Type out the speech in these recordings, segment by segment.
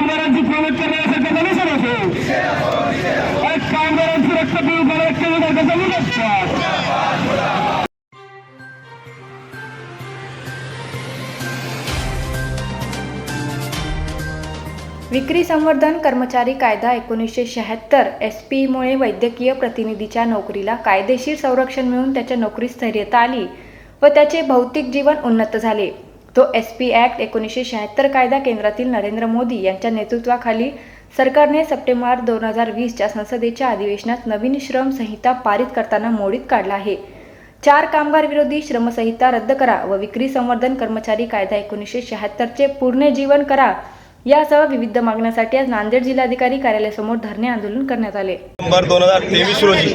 कामगारांची प्रमोट करण्यासाठी कमी समजतो कामगारांची रक्त पिऊ रक्त विभागाचा विरोध विक्री संवर्धन कर्मचारी कायदा एकोणीसशे शहात्तर एस पीमुळे वैद्यकीय प्रतिनिधीच्या नोकरीला कायदेशीर संरक्षण मिळून त्याच्या नोकरीत स्थैर्यता आली व त्याचे भौतिक जीवन उन्नत झाले. तो एस पी ॲक्ट एकोणीसशे शहात्तर कायदा केंद्रातील नरेंद्र मोदी यांच्या नेतृत्वाखाली सरकारने सप्टेंबर दोन हजार वीसच्या संसदेच्या अधिवेशनात नवीन श्रम संहिता पारित करताना मोडीत काढला आहे. चार कामगार विरोधी श्रमसंहिता रद्द करा व विक्री संवर्धन कर्मचारी कायदा एकोणीसशे शहात्तरचे पूर्ण जीवन करा यासह विविध मागण्यासाठी आज नांदेड जिल्हाधिकारी कार्यालयासमोर धरणे आंदोलन करण्यात आले. दोन हजार तेवीस रोजी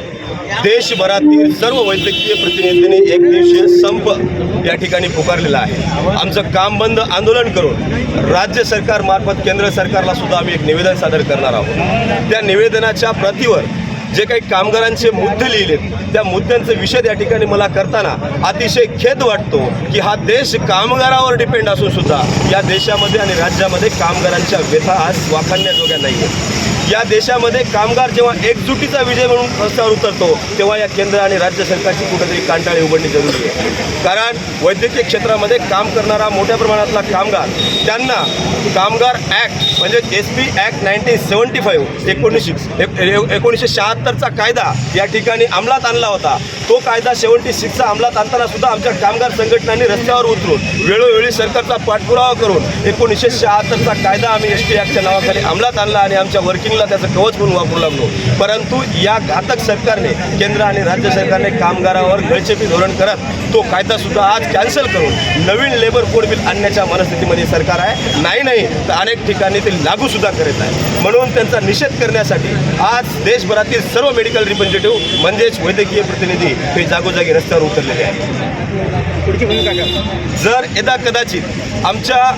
देशभरातील सर्व वैद्यकीय प्रतिनिधींनी एक दिवसीय संप या ठिकाणी पुकारलेला आहे. आमचं काम बंद आंदोलन करून राज्य सरकारमार्फत केंद्र सरकारला सुद्धा आम्ही एक निवेदन सादर करणार आहोत. त्या निवेदनाच्या प्रतीवर जे काही कामगारांचे मुद्दे लिहिलेत त्या मुद्द्यांचा विषय या ठिकाणी मला करताना अतिशय खेद वाटतो की हा देश कामगारावर डिपेंड असून सुद्धा या देशामध्ये आणि राज्यामध्ये कामगारांच्या व्यथा आज वाखाणण्याजोग्या नाही आहेत या देशामध्ये कामगार जेव्हा एकजुटीचा विजय म्हणून रस्त्यावर उतरतो तेव्हा या केंद्र आणि राज्य सरकारची कुठेतरी कांटाळी उघडणे जरुरी आहे. कारण वैद्यकीय क्षेत्रामध्ये काम करणारा मोठ्या प्रमाणातला कामगार त्यांना कामगार ॲक्ट म्हणजे S P act nineteen seventy five एकोणीसशे ए- एकोणीसशे शहात्तरचा कायदा या ठिकाणी अंमलात आणला होता. तो कायदा सेव्हन्टी सिक्सचा अंमलात आणताना सुद्धा आमच्या कामगार संघटनांनी रस्त्यावर उतरून वेळोवेळी सरकारचा पाठपुरावा करून एकोणीसशे शहात्तरचा कायदा आम्ही एस टी ॲक्टच्या नावाखाली अंमलात आणला आणि आमच्या वर्किंगला त्याचं कवच म्हणून वापरू लागलो. परंतु या घातक सरकारने केंद्र आणि राज्य सरकारने कामगारावर गळचेपी धोरण करत तो कायदासुद्धा आज कॅन्सल करून नवीन लेबर कोड बिल आणण्याच्या मनस्थितीमध्ये सरकार आहे. नाही नाही तर अनेक ठिकाणी ते लागूसुद्धा करत आहे. म्हणून त्यांचा निषेध करण्यासाठी आज देशभरातील सर्व मेडिकल रिप्रेझेंटेटिव्ह म्हणजेच वैद्यकीय प्रतिनिधी हे जागोजागी रस्त्यावर उतरलेले आहेत. जर यदा कदाचित आमच्या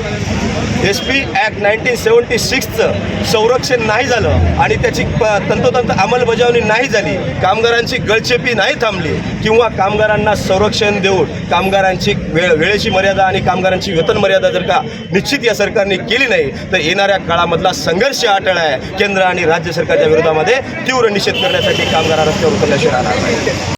S P act nineteen seventy सिक्सचं संरक्षण नाही झालं आणि त्याची प तंतोतंत अंमलबजावणी नाही झाली कामगारांची गळचेपी नाही थांबली किंवा कामगारांना संरक्षण देऊन कामगारांची वेळ वेळेची मर्यादा आणि कामगारांची वेतन मर्यादा जर का निश्चित या सरकारने केली नाही तर येणाऱ्या काळामधला संघर्ष अटळ आहे. केंद्र आणि राज्य सरकारच्या विरोधामध्ये तीव्र निषेध करण्यासाठी कामगार रस्त्यावर उतरल्याशिवाय राहणार नाही.